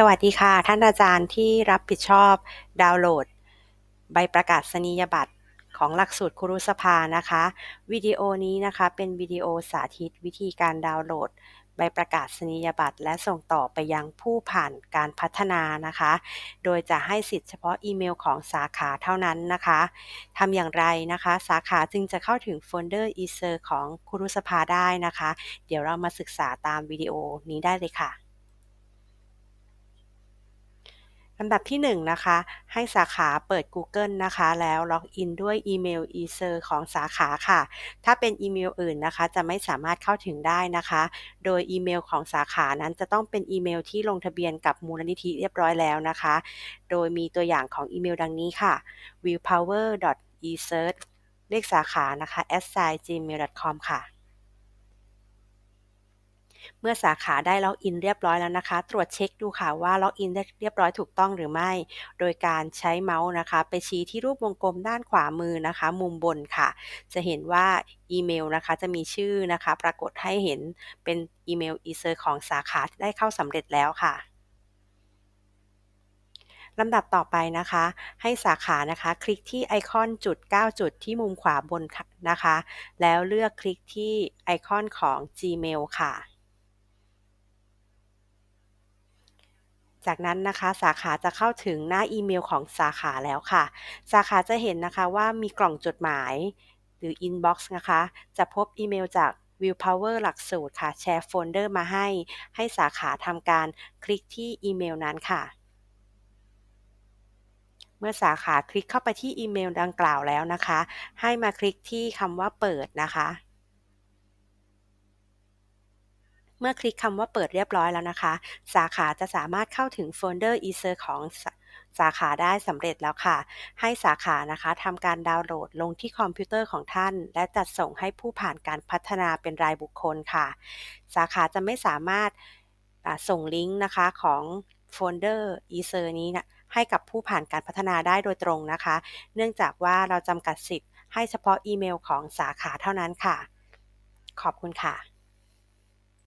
สวัสดีค่ะ ท่านอาจารย์ที่รับผิดชอบดาวน์โหลด ใบประกาศนียบัตรของหลักสูตรครุสภานะคะ วิดีโอนี้นะคะเป็นวิดีโอสาธิตวิธีการดาวน์โหลด ใบประกาศนียบัตร และส่งต่อไปยังผู้ผ่านการพัฒนานะคะ โดยจะให้สิทธิ์เฉพาะอีเมลของสาขาเท่านั้นนะคะทำอย่างไรนะคะ สาขาจึงจะเข้าถึงโฟลเดอร์ e s e r ของครุสภาได้นะคะ เดี๋ยวเรามาศึกษาตามวิดีโอนี้ได้เลยค่ะ ลำดับที่1นะคะ ให้สาขาเปิด Google นะคะ แล้วล็อกอินด้วยอีเมล e s e r ของสาขาค่ะ ถ้าเป็นอีเมลอื่นนะคะ จะไม่สามารถเข้าถึงได้นะคะ โดยอีเมลของสาขานั้นจะต้องเป็นอีเมลที่ลงทะเบียนกับมูลนิธิเรียบร้อยแล้วนะคะ โดยมีตัวอย่างของอีเมลดังนี้ค่ะ willpower.esearch เลขสาขานะคะ @gmail.com ค่ะ เมื่อสาขาได้ล็อกอินเรียบร้อยแล้วนะคะ ตรวจเช็คดูค่ะว่าล็อกอินได้เรียบร้อยถูกต้องหรือไม่ โดยการใช้เมาส์นะคะ ไปชี้ที่รูปวงกลมด้านขวามือนะคะ มุมบนค่ะ จะเห็นว่าอีเมลนะคะจะมีชื่อนะคะ ปรากฏให้เห็นเป็นอีเมล e s e r ของสาขาได้เข้าสำเร็จแล้วค่ะลำดับต่อไปนะคะ ให้สาขานะคะ คลิกที่ไอคอนจุด 9 จุดที่มุมขวาบนนะคะ แล้วเลือกคลิกที่ไอคอนของ Gmail ค่ะ จากนั้นนะคะสาขาจะเข้าถึงหน้าอีเมลของสาขาแล้วค่ะ สาขาจะเห็นนะคะว่ามีกล่องจดหมาย หรือ Inbox นะคะ จะพบอีเมลจาก Willpower หลักสูตรค่ะ แชร์โฟลเดอร์มาให้ ให้สาขาทำการคลิกที่อีเมลนั้นค่ะ เมื่อสาขาคลิกเข้าไปที่อีเมลดังกล่าวแล้วนะคะ ให้มาคลิกที่คำว่าเปิดนะคะ เมื่อคลิกคำว่าเปิดเรียบร้อยแล้วนะคะ สาขาจะสามารถเข้าถึงโฟลเดอร์ e s e r ของสสาขาได้สำเร็จแล้วค่ะ ให้สาขานะคะทำการดาวน์โหลดลงที่คอมพิวเตอร์ของท่าน และจัดส่งให้ผู้ผ่านการพัฒนาเป็นรายบุคคลค่ะ สาขาจะไม่สามารถส่งลิงก์นะคะของโฟลเดอร์ e s e r นี้นะให้กับผู้ผ่านการพัฒนาได้โดยตรงนะคะ เนื่องจากว่าเราจำกัดสิทธิ์ให้เฉพาะอีเมลของสาขาเท่านั้นค่ะ ขอบคุณค่ะ